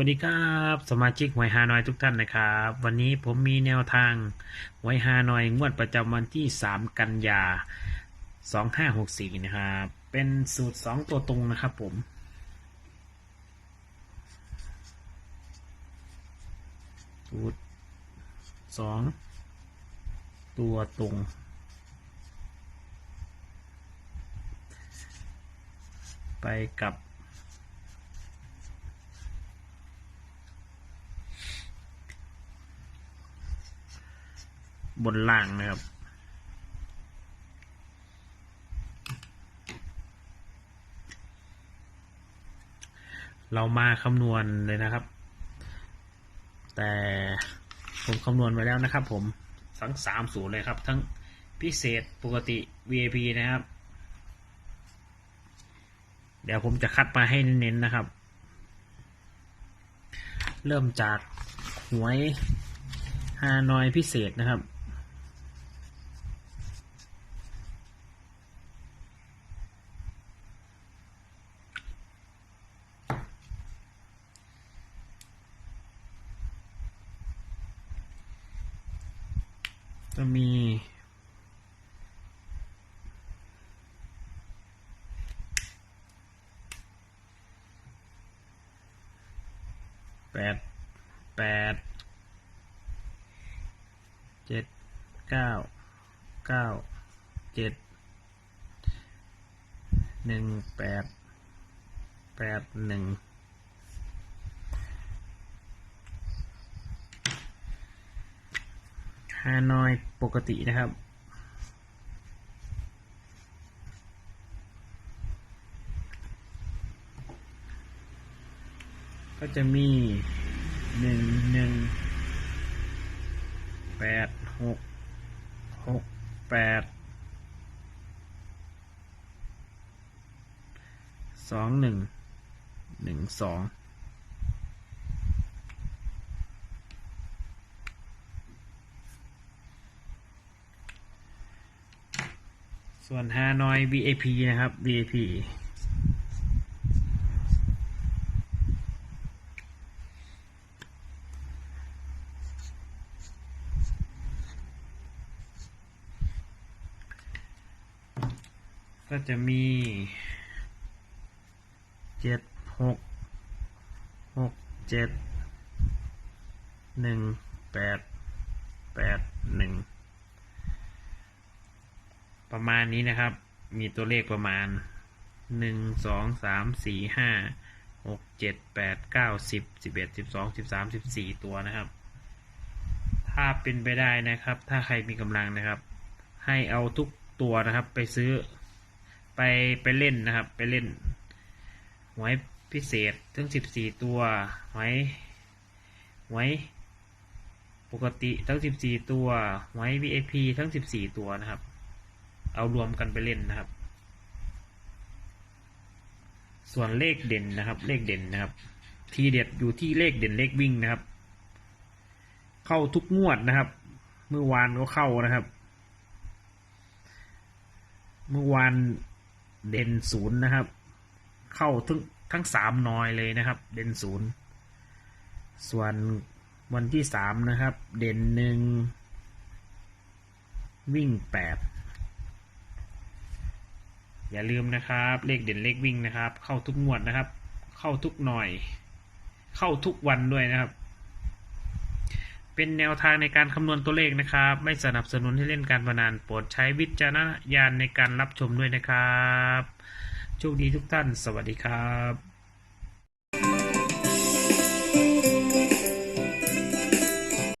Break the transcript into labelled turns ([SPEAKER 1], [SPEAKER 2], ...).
[SPEAKER 1] วัสดีครับสมาชิกหวยฮานอยทุกท่านนะครับ วันนี้ผมมีแนวทางหวยฮานอยงวดประจำวันที่ 3 กันยา 2564 นะครับ เป็นสูตร 2 ตัวตรงนะครับผม สูตร 2 ตัวตรงไปกับ บนล่างนะครับ เรามาคำนวณเลยนะครับ แต่ผมคำนวณไว้แล้วนะครับ ผมทั้งสามสูตรเลยครับ ทั้งพิเศษปกติ VIP นะครับ เดี๋ยวผมจะคัดมาให้เน้นๆนะครับ เริ่มจากหวยฮานอยพิเศษนะครับ จะมีแปดแปดเจ็ดเก้าเก้าเจ็ดหนึ่งแปดแปดหนึ่ง ฮานอยปกตินะครับก็จะมีหนึ่งหนึ่งแปดหกหกแปดสองหนึ่งหนึ่งสอง ส่วนฮานอย VIP นะครับ VIP ก็จะมีเจ็ดหกหกเจ็ดหนึ่งแปดแปดหนึ่ง ประมาณนี้นะครับ มีตัวเลขประมาณหนึ่งสองสามสี่ห้าหกเจ็ดแปดเก้าสิบสิบเอ็ดสิบสองสิบสามสิบสี่ตัวนะครับ ถ้าเป็นไปได้นะครับ ถ้าใครมีกำลังนะครับ ให้เอาทุกตัวนะครับ ไปซื้อไปไปเล่นนะครับ ไปเล่นหวยพิเศษทั้งสิบสี่ตัวหวยหวยปกติทั้งสิบสี่ตัวหวย VIP ทั้งสิบสี่ตัวนะครับ เอารวมกันไปเล่นนะครับ ส่วนเลขเด่นนะครับ เลขเด่นนะครับ ทีเด็ดอยู่ที่เลขเด่นเลขวิ่งนะครับ เข้าทุกงวดนะครับ เมื่อวานก็เข้านะครับ เมื่อวานเด่นศูนย์นะครับ เข้าทั้งทั้งสามนอยเลยนะครับ เด่นศูนย์ส่วนวันที่สามนะครับ เด่นหนึ่งวิ่งแปด อย่าลืมนะครับ เลขเด่นเลขวิ่งนะครับ เข้าทุกงวดนะครับ เข้าทุกหน่อย เข้าทุกวันด้วยนะครับ เป็นแนวทางในการคำนวณตัวเลขนะครับ ไม่สนับสนุนให้เล่นการพนันโปรดใช้วิจารณญาณในการรับชมด้วยนะครับ โชคดีทุกท่าน สวัสดีครับ